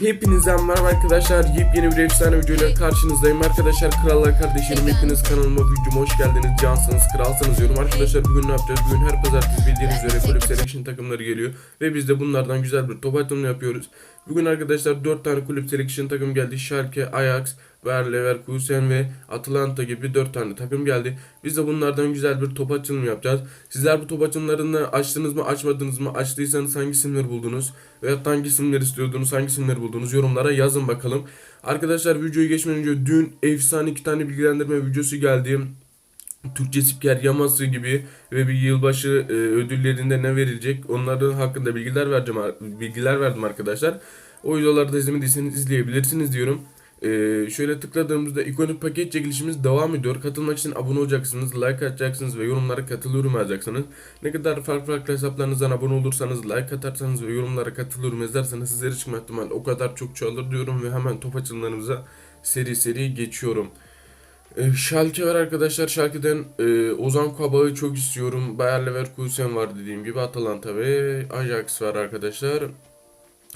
Hepinize merhaba arkadaşlar. Yepyeni bir efsane videoyla karşınızdayım. Arkadaşlar krallar kardeşlerim hepiniz kanalıma videoma hoş geldiniz. Cansınız, kralsınız diyorum. Arkadaşlar bugün ne yapacağız? Bugün her pazartesi bildiğiniz üzere kulüp selection takımları geliyor. Ve biz de bunlardan güzel bir top atımını yapıyoruz. Bugün arkadaşlar 4 tane kulüp selection takım geldi. Schalke, Ajax, Bayer Leverkusen ve Atalanta gibi 4 tane takım geldi. Biz de bunlardan güzel bir top açılımı yapacağız. Sizler bu top açılımlarını açtınız mı açmadınız mı? Açtıysanız hangi isimleri buldunuz? Da hangi isimleri istiyordunuz? Hangi isimleri buldunuz? Yorumlara yazın bakalım. Arkadaşlar videoyu geçmeden önce dün efsane iki tane bilgilendirme videosu geldi. Türkçe spiker yaması gibi ve bir yılbaşı e, ödüllerinde ne verilecek onların hakkında bilgiler vereceğim bilgiler verdim arkadaşlar. O videoları da izlemediyseniz izleyebilirsiniz diyorum. E, şöyle tıkladığımızda ikonik paket çekilişimiz devam ediyor. Katılmak için abone olacaksınız, like atacaksınız ve yorumlara katılıyorum yazacaksınız. Ne kadar farklı farklı hesaplarınızdan abone olursanız, like atarsanız ve yorumlara katılıyorum yazarsanız sizlere çıkma ihtimali o kadar çok çoğalır diyorum ve hemen top açılımlarımıza seri seri geçiyorum. E, Schalke var arkadaşlar. Schalke'den e, Ozan Kabak'ı çok istiyorum. Bayer Leverkusen var dediğim gibi. Atalanta ve Ajax var arkadaşlar.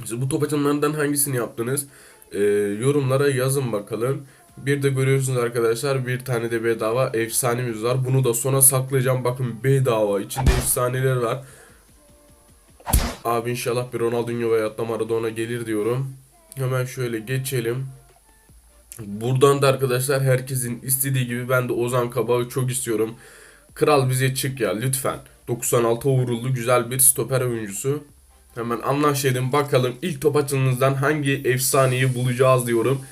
Siz bu top açımlarından hangisini yaptınız? E, yorumlara yazın bakalım. Bir de görüyorsunuz arkadaşlar bir tane de bedava efsanemiz var. Bunu da sona saklayacağım. Bakın bedava. içinde efsaneler var. Abi inşallah bir Ronaldinho veya da Maradona gelir diyorum. Hemen şöyle geçelim. Buradan da arkadaşlar herkesin istediği gibi ben de Ozan Kabak'ı çok istiyorum. Kral bize çık ya lütfen. 96 vuruldu güzel bir stoper oyuncusu. Hemen anlaşalım bakalım ilk top açılımınızdan hangi efsaneyi bulacağız diyorum.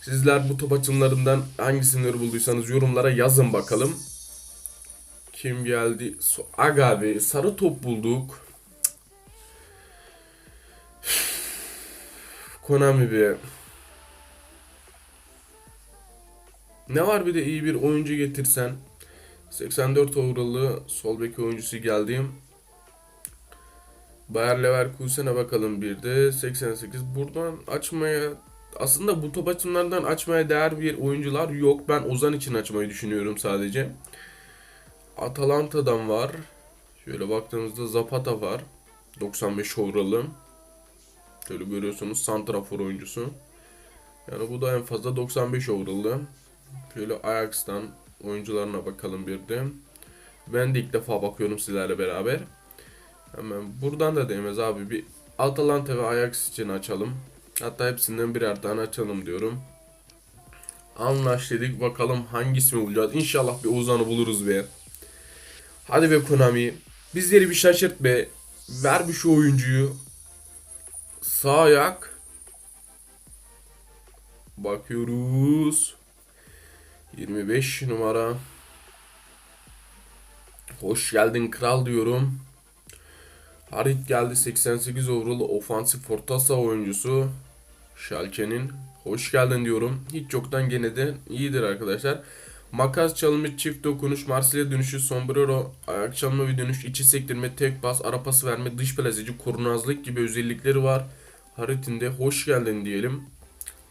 Sizler bu top açımlarından hangisini bulduysanız yorumlara yazın bakalım. Kim geldi? So Aga be sarı top bulduk. Konami be. Ne var bir de iyi bir oyuncu getirsen. 84 overall'lı sol bek oyuncusu geldi. Bayer Leverkusen'e bakalım bir de 88. Buradan açmaya aslında bu top açımlardan açmaya değer bir oyuncular yok. Ben Ozan için açmayı düşünüyorum sadece. Atalanta'dan var. Şöyle baktığımızda Zapata var. 95 overall'lı. Şöyle görüyorsunuz santrafor oyuncusu. Yani bu da en fazla 95 overall'lı. Şöyle Ajax'tan oyuncularına bakalım bir de. Ben de ilk defa bakıyorum sizlerle beraber. Hemen buradan da değmez abi. Bir Atalanta ve Ajax için açalım. Hatta hepsinden birer tane açalım diyorum. Anlaş dedik. Bakalım hangisini bulacağız. İnşallah bir Ozan'ı buluruz be. Hadi be Konami. Bizleri bir şaşırt be. Ver bir şu oyuncuyu. Sağ ayak. Bakıyoruz. 25 numara. Hoş geldin kral diyorum. Harit geldi 88 overall ofansif orta saha oyuncusu. Schalke'nin. Hoş geldin diyorum. Hiç yoktan gene de iyidir arkadaşlar. Makas çalımı, çift dokunuş, Marsilya dönüşü, sombrero, ayak çalımı ve dönüş, içi sektirme, tek pas, ara pas verme, dış plazeci, kurnazlık gibi özellikleri var. Harit'in de hoş geldin diyelim.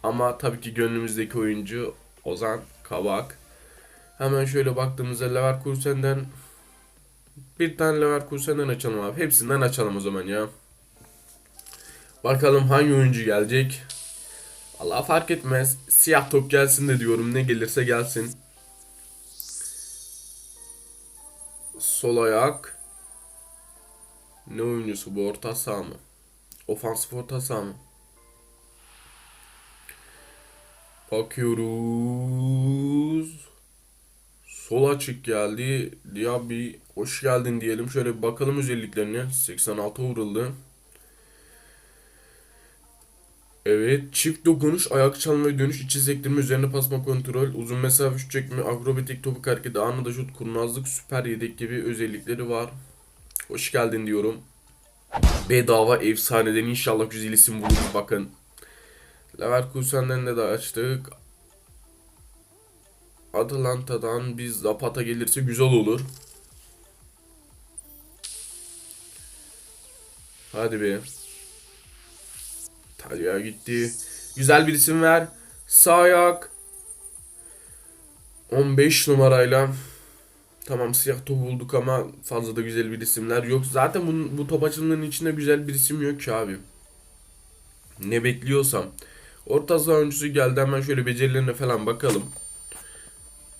Ama tabii ki gönlümüzdeki oyuncu Ozan Kabak. Hemen şöyle baktığımızda Leverkusen'den bir tane Leverkusen'den açalım abi. Hepsinden açalım o zaman ya. Bakalım hangi oyuncu gelecek. Allah fark etmez. Siyah top gelsin de diyorum. Ne gelirse gelsin. Sol ayak. Ne oyuncusu bu? Orta saha mı? Ofansif orta saha mı? Bakıyoruz. Sol açık geldi. Diaby hoş geldin diyelim. Şöyle bir bakalım özelliklerine. 86 vuruldu. Evet. Çift dokunuş, ayak çalma ve dönüş, içi sektirme, üzerine pasma kontrol, uzun mesafe şut çekme, akrobatik topuk hareketi, anında şut, kurnazlık, süper yedek gibi özellikleri var. Hoş geldin diyorum. Bedava efsaneden inşallah güzel isim buluruz bakın. Leverkusen'den de, de açtık. Atalanta'dan biz Zapata gelirse güzel olur. Hadi be. Talya gitti. Güzel bir isim ver. Sağ ayak. 15 numarayla. Tamam siyah top bulduk ama fazla da güzel bir isimler yok. Zaten bu, bu top açılımının içinde güzel bir isim yok ki abi. Ne bekliyorsam. Orta saha oyuncusu geldi hemen şöyle becerilerine falan bakalım.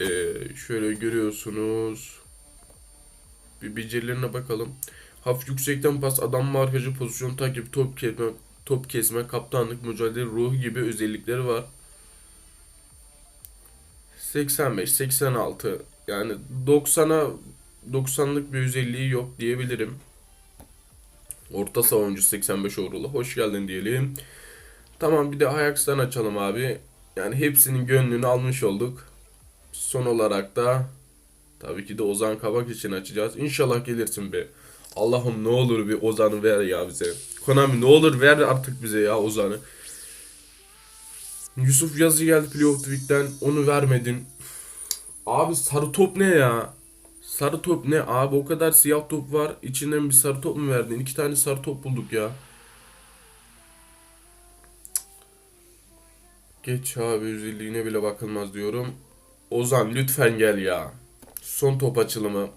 Ee, şöyle görüyorsunuz. Bir becerilerine bakalım. Hafif yüksekten pas, adam markacı, pozisyon takip, top kesme, top kesme, kaptanlık, mücadele ruhu gibi özellikleri var. 85, 86 yani 90'a 90'lık bir özelliği yok diyebilirim. Orta saha oyuncusu 85 overall'u. Hoş geldin diyelim. Tamam bir de Ajax'tan açalım abi. Yani hepsinin gönlünü almış olduk. Son olarak da tabii ki de Ozan Kabak için açacağız. İnşallah gelirsin be. Allah'ım ne olur bir Ozan'ı ver ya bize. Konami ne olur ver artık bize ya Ozan'ı. Yusuf Yazı geldi Playoff Tweet'ten. Onu vermedin. Abi sarı top ne ya? Sarı top ne? Abi o kadar siyah top var. İçinden bir sarı top mu verdin? İki tane sarı top bulduk ya. Geç abi özelliğine bile bakılmaz diyorum. Ozan lütfen gel ya. Son top açılımı.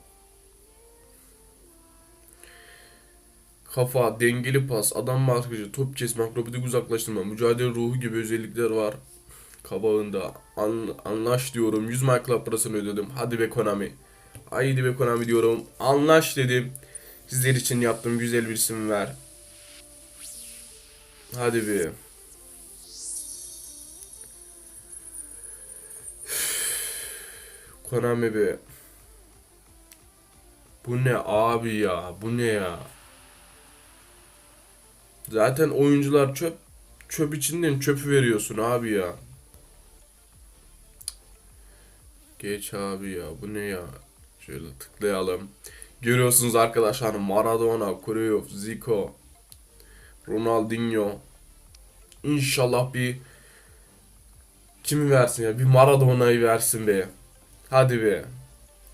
Kafa, dengeli pas, adam markacı, top kesme, akrobatik uzaklaştırma, mücadele ruhu gibi özellikler var. Kabağında an, anlaş diyorum. 100 My Club parasını ödedim. Hadi be Konami. Haydi be Konami diyorum. Anlaş dedim. Sizler için yaptım. Güzel bir isim ver. Hadi be. Konami be. Bu ne abi ya? Bu ne ya? Zaten oyuncular çöp. Çöp içinden çöpü veriyorsun abi ya. Geç abi ya. Bu ne ya? Şöyle tıklayalım. Görüyorsunuz arkadaşlar Maradona, Cruyff, Zico, Ronaldinho. İnşallah bir kimi versin ya? Bir Maradona'yı versin be. Hadi be.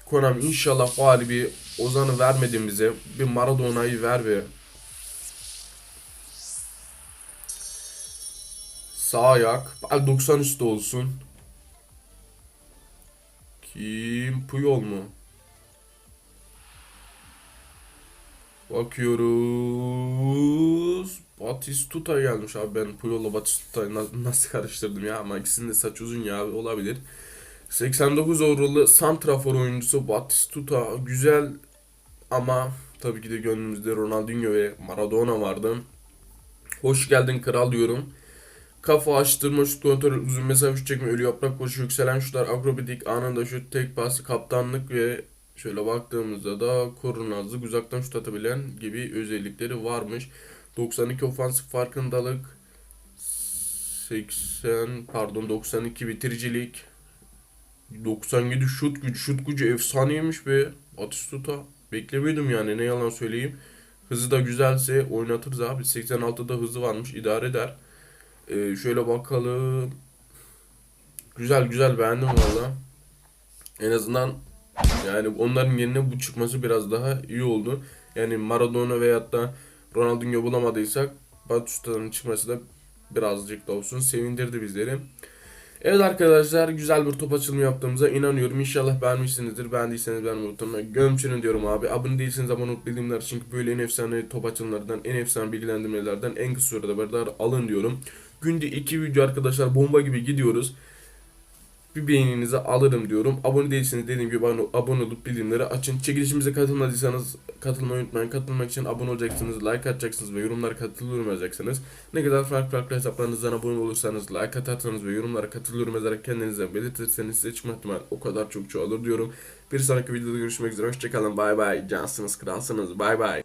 Konami inşallah bari bir Ozan'ı vermedin bize. Bir Maradona'yı ver be. Sağ ayak. Bak 90 üstü olsun. Kim? Puyol mu? Bakıyoruz. Batistuta gelmiş abi ben Puyol'la Batistuta'yı na- nasıl karıştırdım ya ama ikisinin de saç uzun ya olabilir. 89 overall'lı santrafor oyuncusu Batistuta güzel ama tabii ki de gönlümüzde Ronaldinho ve Maradona vardı. Hoş geldin kral diyorum. Kafa açtırma, şut kontrol, uzun mesafe şut çekme, ölü yaprak koşu, yükselen şutlar, akrobatik, anında şut, tek pas, kaptanlık ve şöyle baktığımızda da kurnazlık, uzaktan şut atabilen gibi özellikleri varmış. 92 ofansif farkındalık, 80 pardon 92 bitiricilik, 97 şut gücü, şut gücü efsaneymiş be. Batistuta beklemiyordum yani ne yalan söyleyeyim. Hızı da güzelse oynatırız abi. 86'da hızı varmış idare eder. Ee, şöyle bakalım. Güzel güzel beğendim valla. En azından yani onların yerine bu çıkması biraz daha iyi oldu. Yani Maradona veyahut da Ronaldinho bulamadıysak Batistuta'nın çıkması da birazcık da olsun sevindirdi bizleri. Evet arkadaşlar güzel bir top açılımı yaptığımıza inanıyorum. İnşallah beğenmişsinizdir. Beğendiyseniz beğenmeyi unutmayın. Gömçünün diyorum abi. Abone değilseniz abone olup bildirimler çünkü böyle en efsane top açılımlardan, en efsane bilgilendirmelerden en kısa sürede haberdar alın diyorum. Günde iki video arkadaşlar bomba gibi gidiyoruz. Bir beğeninizi alırım diyorum. Abone değilseniz dediğim gibi abone olup bildirimleri açın. Çekilişimize katılmadıysanız katılmayı unutmayın. Katılmak için abone olacaksınız, like atacaksınız ve yorumlara katılıyorum yazacaksınız. Ne kadar farklı farklı hesaplarınızdan abone olursanız, like atarsanız ve yorumlara katılıyorum yazarak kendinize belirtirseniz size çıkma ihtimali o kadar çok çoğalır diyorum. Bir sonraki videoda görüşmek üzere. Hoşçakalın. Bay bay. Cansınız, kralsınız. Bay bay.